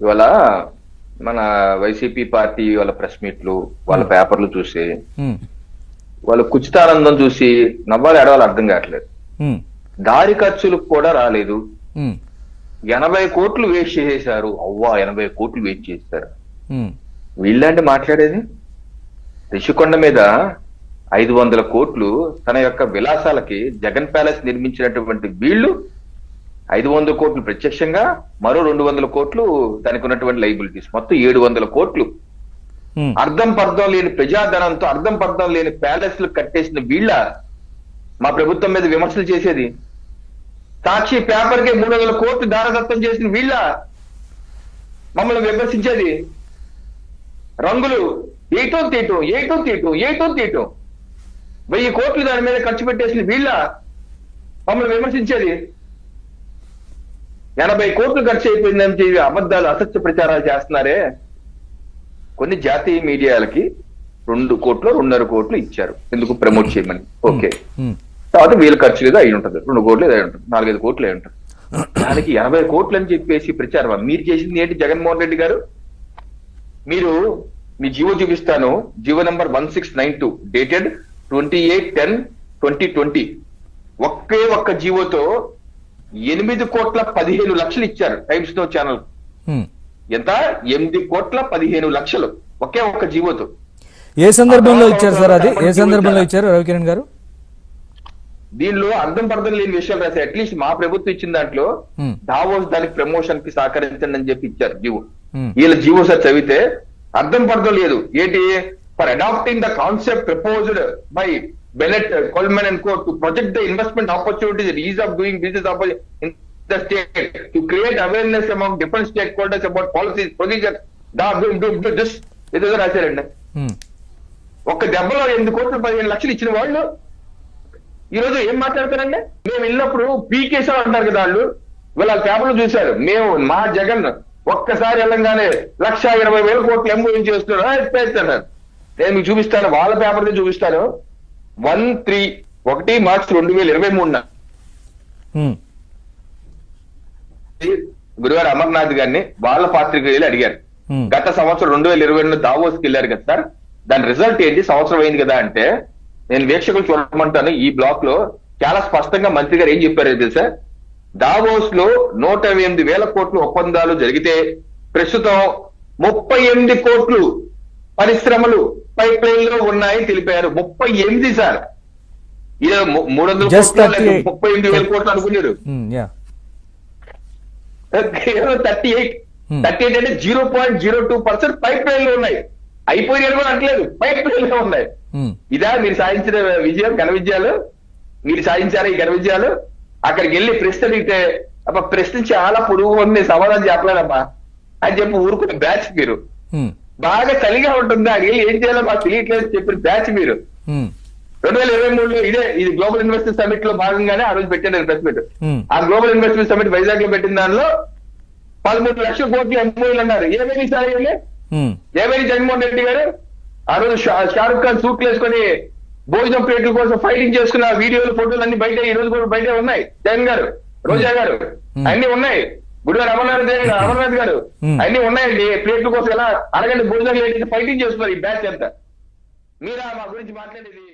ఇవాళ మన YCP party వాళ్ళ ప్రెస్ మీట్లు వాళ్ళ పేపర్లు చూసి వాళ్ళ కుచితానందం చూసి నవ్వాలి ఏడవాలి అర్థం కావట్లేదు. దారి ఖర్చులకు కూడా రాలేదు. ఎనభై కోట్లు వేస్ట్ చేసేశారు. అవ్వా ఎనభై కోట్లు వేస్ట్ చేశారు వీళ్ళంటే మాట్లాడేది? రిషికొండ మీద ఐదు వందల కోట్లు తన యొక్క విలాసాలకి జగన్ ప్యాలెస్ నిర్మించినటువంటి వీళ్ళు ఐదు వందల కోట్లు ప్రత్యక్షంగా మరో రెండు వందల కోట్లు దానికి ఉన్నటువంటి లైబిలిటీస్ మొత్తం ఏడు వందల కోట్లు. అర్థం పర్థం లేని ప్రజాధనంతో అర్థం పర్థం లేని ప్యాలెస్లు కట్టేసిన వీళ్ళ మా ప్రభుత్వం మీద విమర్శలు చేసేది. సాక్షి పేపర్కి మూడు వందల కోట్లు దారదత్తం చేసిన వీళ్ళ మమ్మల్ని విమర్శించేది. రంగులు ఏటో తీయటం ఏటో తీయటం ఏటో తీయటం వెయ్యి కోట్లు దాని మీద ఖర్చు పెట్టేసిన వీళ్ళ మమ్మల్ని విమర్శించేది. ఎనభై కోట్లు ఖర్చు అయిపోయిందని చెప్పి అబద్ధాలు అసత్య ప్రచారాలు చేస్తున్నారే? కొన్ని జాతీయ మీడియాలకి రెండు కోట్లు రెండున్నర కోట్లు ఇచ్చారు. ఎందుకు? ప్రమోట్ చేయమని. ఓకే. తర్వాత వీళ్ళ ఖర్చు ఏదో అయి ఉంటుంది. రెండు కోట్లు అయి ఉంటుంది. నాలుగైదు కోట్లు అయి ఉంటుంది. దానికి ఎనభై కోట్లు అని చెప్పేసి ప్రచారం మీరు చేసింది ఏంటి జగన్మోహన్ రెడ్డి గారు? మీరు మీ జీవో చూపిస్తాను. GO number one six nine two. Dated twenty eight ten twenty twenty. ఒకే ఒక్క జీవోతో ఎనిమిది కోట్ల పదిహేను లక్షలు ఇచ్చారు టైమ్స్ నో ఛానల్. ఎంత? ఎనిమిది కోట్ల పదిహేను లక్షలు. ఒకే ఒక్క జీవోతో. ఏ సందర్భంలో ఇచ్చారు సార్ అది? ఏ సందర్భంలో ఇచ్చారు రవికిరణ్ గారు? దీనిలో అర్థం పర్థం లేని విషయాలు రాశారు అట్లీస్ట్ మా ప్రభుత్వం ఇచ్చిన దాంట్లో దావోస్ దానికి ప్రమోషన్కి సహకరించండి అని చెప్పి ఇచ్చారు జీవో. వీళ్ళ జీవో సార్ చదివితే అర్థం పర్థం లేదు. ఏంటి? For adapting the concept proposed by Bennett Coleman and co to project the investment opportunities is of doing business in the state to create awareness amount different stake holders about policies procedure this ఏదో రాశారండి ఒక్క దెబ్బలో ఎనిమిది కోట్లు పదిహేను లక్షలు ఇచ్చిన వాళ్ళు ఈ రోజు ఏం మాట్లాడతారండి మేము వెళ్ళినప్పుడు పీకేసాం అంటారు కదా వాళ్ళు వీళ్ళ పేపర్లు చూశారు మేము మా జగన్ ఒక్కసారి వెళ్ళంగానే లక్ష ఇరవై వేల కోట్లు ఎంఓఎం చేస్తున్నారు ఆ, ఎత్తేస్తున్నారు నేను మీకు చూపిస్తాను వాళ్ళ పేపర్ చూపిస్తాను వన్ త్రీ ఒకటి మార్చ్ రెండు వేల ఇరవై మూడున. గురువారు అమర్నాథ్ గారిని వాళ్ళ పాత్రికేయులు అడిగారు. గత సంవత్సరం రెండు వేల ఇరవై రెండు దావోస్కి వెళ్ళారు కదా సార్? దాని రిజల్ట్ ఏంటి? సంవత్సరం అయింది కదా అంటే నేను వీక్షకులు చూడమంటాను. ఈ బ్లాక్లో చాలా స్పష్టంగా మంత్రి గారు ఏం చెప్పారు తెలుసా? దావోస్లో నూట ఎనిమిది వేల కోట్ల ఒప్పందాలు జరిగితే ప్రస్తుతం ముప్పై ఎనిమిది కోట్లు పరిశ్రమలు పైప్ లైన్లో ఉన్నాయని తెలిపారు. ముప్పై ఎనిమిది సార్. ఇది మూడు వందల Just కోట్లు లేక 38. ముప్పై ఎనిమిది వేల కోట్లు అనుకున్నారు yeah thirty eight. Hmm. Thirty eight అంటే zero point zero two percent pipe లైన్లో ఉన్నాయి. అయిపోయినాయి కూడా అంటలేదు పైప్ లైన్లో ఉన్నాయి. ఉమ్, ఇదా మీరు సాధించిన విజయం ఘన విజయాలు? మీరు సాధించారు ఈ ఘన విజయాలు? అక్కడికి వెళ్ళి ప్రశ్న అడిగితే అబ్బా ప్రశ్న చాలా పొడుగు ఉంది సమాధానం చెప్పలేదమ్మా అని చెప్పి ఊరుకునే బ్యాచ్ మీరు. బాగా చలిగా ఉంటుంది? వెళ్ళి ఏం చేయాలో మాకు తెలియట్లేదు చెప్పిన బ్యాచ్ మీరు. రెండు వేల ఇరవై మూడులో ఇదే ఇది గ్లోబల్ ఇన్వెస్టర్ సమిట్లో భాగంగానే ఆ రోజు పెట్టాను ప్రెస్ మీట్ ఆ గ్లోబల్ ఇన్వెస్ట్మెంట్ సమిట్ వైజాగ్లో పెట్టిన దానిలో పదమూడు లక్షల కోట్లు ఎంఓఈలు అన్నారు. ఏమైంది సార్ ఏమైంది జగన్మోహన్ రెడ్డి గారు? ఆ రోజు షారుఖ్ ఖాన్ సూట్లు వేసుకొని భోజనం ప్లేట్ల కోసం ఫైటింగ్ చేసుకున్న వీడియోలు ఫోటోలు అన్ని బయట ఈ రోజు కూడా బయట ఉన్నాయి. జగన్ గారు రోజా గారు. అన్ని ఉన్నాయి. గుడివారు అమర్నాథ్ గారు అమర్నాథ్ గారు. అన్ని ఉన్నాయండి. ప్లేట్ల కోసం ఎలా అరగంట భోజనం ఫైటింగ్ చేస్తున్నారు ఈ బ్యాచ్ అంతా. మీరా మా గురించి మాట్లాడేది?